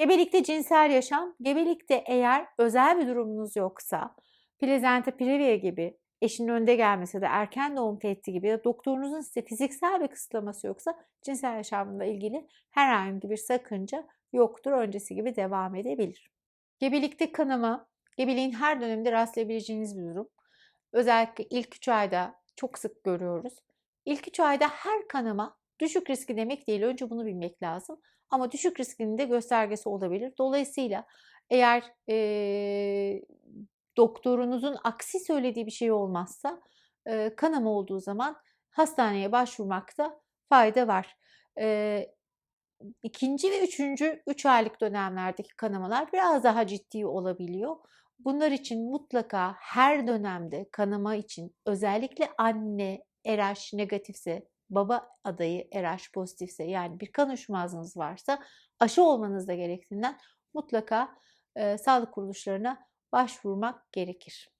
Gebelikte cinsel yaşam, gebelikte eğer özel bir durumunuz yoksa, plezenta previa gibi, eşinin önde gelmesi de erken doğum tehdidi gibi ya doktorunuzun size fiziksel bir kısıtlaması yoksa cinsel yaşamla ilgili herhangi bir sakınca yoktur. Öncesi gibi devam edebilir. Gebelikte kanama, gebeliğin her döneminde rastlayabileceğiniz bir durum. Özellikle ilk 3 ayda çok sık görüyoruz. İlk 3 ayda her kanama düşük riski demek değil. Önce bunu bilmek lazım. Ama düşük riskinin de göstergesi olabilir. Dolayısıyla eğer e, doktorunuzun aksi söylediği bir şey olmazsa e, kanama olduğu zaman hastaneye başvurmakta fayda var. E, ikinci ve üçüncü üç aylık dönemlerdeki kanamalar biraz daha ciddi olabiliyor. Bunlar için mutlaka her dönemde kanama için özellikle anne RH negatifse, baba adayı RH pozitifse yani bir kan uyuşmazlığınız varsa aşı olmanız da gerektiğinden mutlaka e, sağlık kuruluşlarına başvurmak gerekir.